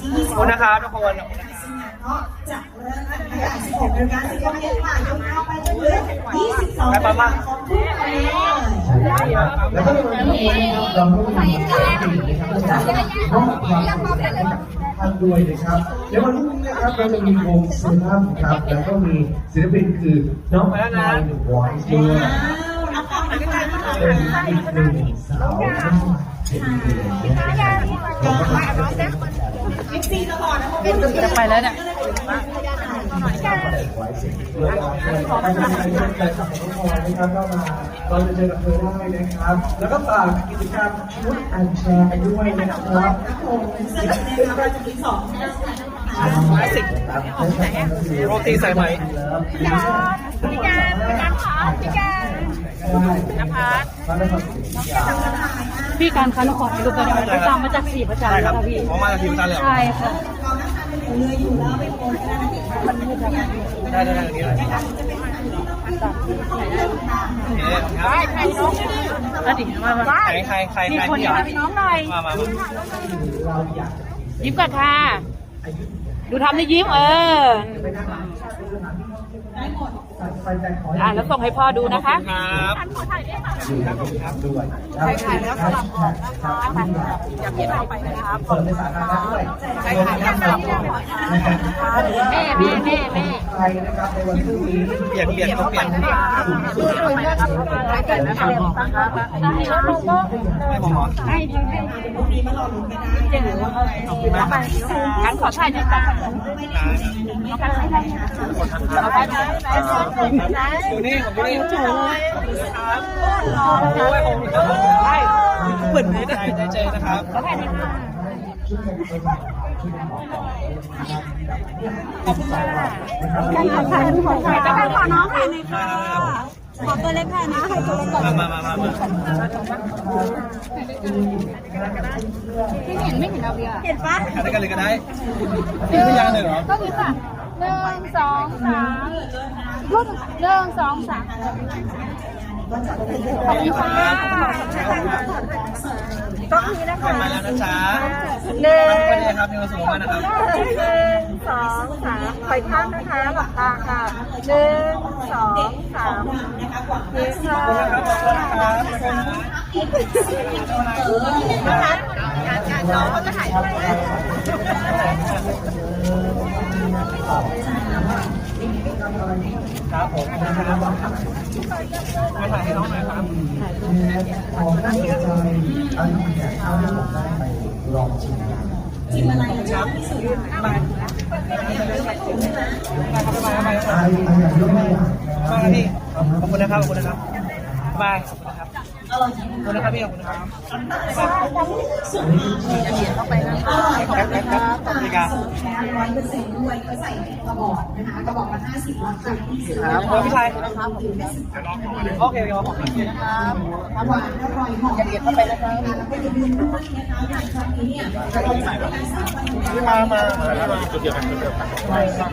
ที่ขอบคุณนะครับทุกคนซึ่งงานก็จะเริ่มตั้งแต่16นาฬิกา10โมงเย็นค่ะยาไปจนถึง22นาฬิกาของทุกวันเลยแล้วก็ในวันนี้นะครับเราก็มีศิลปินนะครับที่จะมอบความสุขให้กับท่านด้วยนะครับในวันพรุ่งนี้นะครับเราจะมีวงเซรั่มครับแล้วก็มีศิลปินคือน้องพลอยหนึ่งวอยด้วยเอาของมาใกล้ๆที่เราเป็นอีกหนึ่งสาวหน้าเด็กเก๋นะครับ เราก็มาเป็นศิลปินนะผมเป็นจะไปแล้วเนี่ยเราจะเจอกับเธอได้นะครับ แล้วก็ฝากกิจกรรมชุดอันแชร์ด้วยนะครับครับผมซึ่งในงานเราจะมีสองแชร์สิบโรตีใสายไหมพี่การพี่การพี่การขอพี่การนภัสนภัส พี่การคะหนูขอถ่ายรูปได้ไหมเขาตามมาจากสี่ประจันใช่แล้ควรับค่ะพี่ผมมาจากทีมตาเหลืองใช่ค่ะกองนะคะเป็นเรืออยู่แล้วไปโพสต์นะมันมืดแล้วได้ได้ได้อย่างนี้เลยนี่ครับแล้วดิมามาใครใครใครมีใครคนที่ออยาากกพี่น้องหน่อยมามามาเราอยากจะยิ้มก่อนค่ะ ดูทำนี่ยิ้มเออไปนั่งร้านชาติด้วยนะสั่งไฟใจขออะแล้วส่งให้พ่อดูนะคะ ครับด้วยใช่ค่ะแล้วสลับของนะคะอยากเห็นเราไปนะครับเปิดในสาธารณะด้วยใช่ค่ะแล้วสลับของนะครับแม่แม่แม่แม่ใครนะครับในวันพรุ่งนี้เปลี่ยนเปลี่ยนต้องเปลี่ยนให้ผมเหรอให้ให้ให้พรุ่งนี้มาลองลุ้นกันได้เจ๋งเลยว่าการขอถ่ายในอยจ้ะเอาไปไหนไปไหนอยู่นี่ผมอยู่นี่ครับโอ้ยผมเหมือนไม่ได้ได้เจอนะครับขอถ่ายในอยค่ะชุดเป็นชุดชุดหมอของนะครับการขอถ่ายขอถ่ายการขอน้องถ่ายในอยมา ขอตัวเล็กค่ะนะให้ตัวเล็กก่อนมามามามาที่เห็นไม่เห็นเอาเบียร์เห็นปะไรกันเลยก็ได้นี่พยานเลยเหรอก็มีค่ะหนึ่งสองสามรุ่นหนึ่งสองสามขอบคุณค่ะ ก็มีนะไปคะมาแล้วนะจ๊ะหนึ่งไม่ได้ครับมีความสุขมากนะครับหนึ่งสองสามไปข้างนะคะหลับตาค่ะหนึ่งสองสามนี่ค่ะครับขอบคุณนะครับการการน้องเขาจะถ่ายรูป ครับผมมาถ่ายให้น้องหน่อยครับของน่าสนใจอันนี้เนี่ยถ้าให้ผมได้ไปลองชิมกันชิมอะไรครับที่สุดบาไอ้ไอ้อย่างยกตัวอย่างมาพี่ขอบคุณนะครับขอบคุณนะครับบายขอบคุณนะครับ อร่อยจริงขอบคุณนะครับพี่ขอบคุณนะครับสุดเข้าไปนะอร่อยค่ะนะคะต่างสูตรแท้ร้อยเปอร์เซ็นต์ด้วยก็ใส่กระบอกนะคะกระบอกละห้าสิบวัตต์ค่ะที่ซื้อครับขอบคุณพี่ชายโอเคโอเคหวานอร่อยหอมละเอียดเข้าไปนะคะแล้วก็อย่าลืมด้วยนะคะงานครั้งนี้เนี่ยเราจัดได้สามวันมามามาจุดเดียวกันจุดเดียวกัน